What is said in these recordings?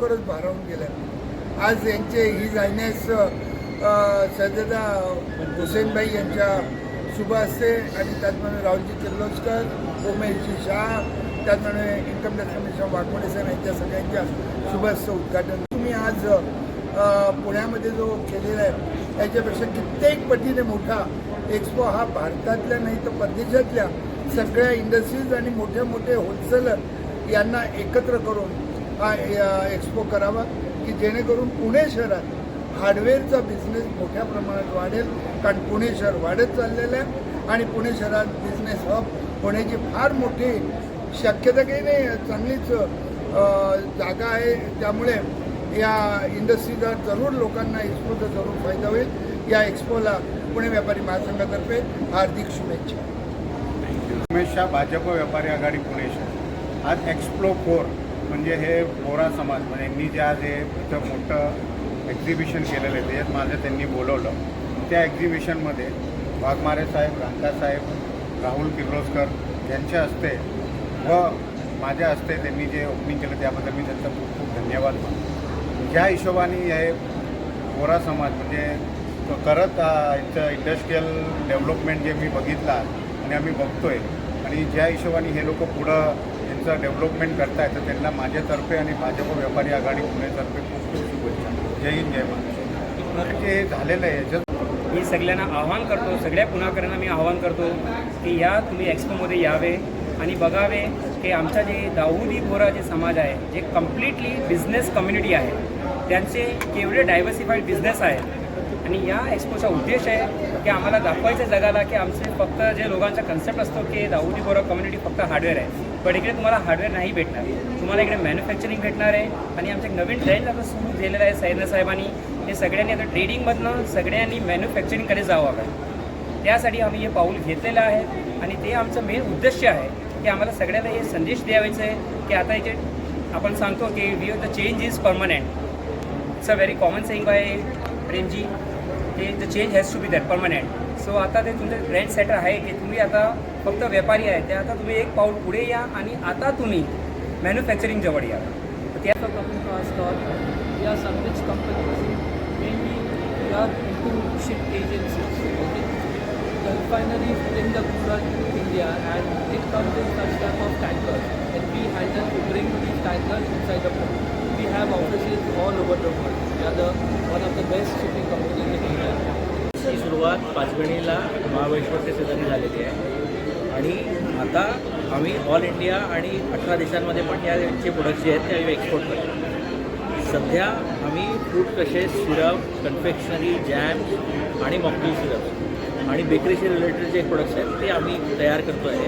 खरोखरच भारावून गेल्या. आज यांचे ही जायनेस सैददा हुसेनबाई यांच्या शुभ हस्ते आणि त्याचप्रमाणे राहुलजी किर्लोस्कर उमेशजी शाह त्याचप्रमाणे income tax commissioner Waghmode sir यांच्या सगळ्यांच्या शुभ उद्घाटन. तुम्ही आज पुण्यामध्ये जो केलेला आहे त्याच्यापेक्षा कित्येक पटीने मोठा एक्सपो हा भारतातल्या नाही तर परदेशातल्या सगळ्या इंडस्ट्रीज आणि मोठे मोठे होलसेलर यांना एकत्र करून हा एक्सपो करावा की जेणेकरून पुणे शहरात हार्डवेअरचा बिझनेस मोठ्या प्रमाणात वाढेल कारण पुणे शहर वाढत चाललेलं आहे आणि पुणे शहरात बिझनेस हब होण्याची फार मोठी शक्यता काही नाही चांगलीच जागा आहे. त्यामुळे या इंडस्ट्रीचा जरूर लोकांना एक्सपोचा जरूर फायदा होईल. या एक्सपोला पुणे व्यापारी महासंघातर्फे हार्दिक शुभेच्छा. उमेश शाह भाजप व्यापारी आघाडी पुणे शहर आज एक्सप्लो फोर म्हणजे हे बोरा समाज म्हणजे यांनी जे आज हे इथं मोठं एक्झिबिशन केलेलं आहे त्याच्यात माझं त्यांनी बोलवलं. त्या एक्झिबिशनमध्ये वाघमारे साहेब रांका साहेब राहुल किर्लोस्कर यांच्या हस्ते व माझ्या हस्ते त्यांनी जे ओपनिंग केलं त्याबद्दल मी त्यांचा खूप खूप धन्यवाद मानतो. ज्या हिशोबाने हे बोरा समाज म्हणजे करत इथं इंडस्ट्रीयल डेव्हलपमेंट जे मी बघितला आणि आम्ही बघतोय. आणि ज्या हिशोबाने हे लोक पुढं यांचं डेव्हलपमेंट करताय तर त्यांना माझ्यातर्फे आणि भाजप व्यापारी आघाडी पुणेतर्फे खूप खूप शुभेच्छा. जय हिंद जय महाराष्ट्र. जे हे झालेलं आहे याच्यात मी सगळ्यांना आव्हान करतो सगळ्या पुणाकरांना मी आव्हान करतो की या तुम्ही एक्सपोमध्ये यावे आणि बघावे की आमचा जे दाऊदी बोरा जे समाज आहे जे कम्प्लिटली बिझनेस कम्युनिटी आहे त्यांचे केवढे डायव्हर्सिफाईड बिझनेस आहे आणि या एक्सपोचा उद्देश आहे की आम्हाला दाखवायचं जगाला की आमचे फक्त जे लोकांचा कन्सेप्ट असतो की दाऊदी बोरा कम्युनिटी फक्त हार्डवेअर आहे. पण इकडे तुम्हाला हार्डवेअर नाही भेटणार. तुम्हाला इकडे मॅन्युफॅक्चरिंग भेटणार आहे आणि आमचे नवीन ट्रेंड आता सुरू झालेलं आहे सैन्य साहेबांनी. हे सगळ्यांनी आता ट्रेडिंगमधनं सगळ्यांनी मॅन्युफॅक्चरिंगकडे जावं आहे त्यासाठी आम्ही हे पाऊल घेतलेलं आहे आणि ते आमचं मेन उद्देश आहे की आम्हाला सगळ्यांना हे संदेश द्यावायचं आहे की आता इथे आपण सांगतो की we the change is permanent it's a very common saying by Premji ते the change has to be that permanent so आता ते तुमचं ब्रँड सेटर आहे की तुम्ही आता फक्त व्यापारी आहे ते आता तुम्ही एक पाऊल पुढे या आणि आता तुम्ही मॅन्युफॅक्चरिंग जवळ या. त्याचा कंपनी तो या सर्विस कंपनीमध्ये मेनली या internship agency refinery in the Gujarat India and it company type of tanker at we has a to bring to this tanker inside a problem we have offices all over the world one of the best सुरुवात पाचगणीला महाबळेश्वरच्या शेजारी झालेली आहे. आणि आता आम्ही all India आणि अठरा देशांमध्ये पण याचे प्रोडक्ट्स जे आहेत ते आम्ही एक्सपोर्ट करतो. सध्या आम्ही fruit crushes syrup confectionery jam आणि मॉकटेल सिरप आणि बेकरीशी रिलेटेड जे प्रोडक्ट्स आहेत ते आम्ही तयार करतो आहे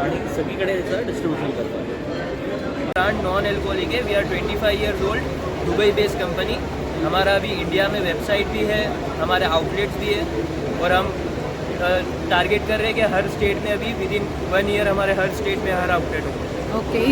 आणि सगळीकडे त्याचं डिस्ट्रीब्युशन करतो आहे ब्रांड नॉन अल्कोहोलिक आहे. We are twenty five years old Dubai based company हमारा अभी इंडिया में वेबसाइट भी है, हमारे आउटलेट्स भी है, और हम टारगेट कर रहे हैं कि हर स्टेट में अभी विद इन वन ईयर हमारे हर स्टेट में हर आउटलेट हो ओके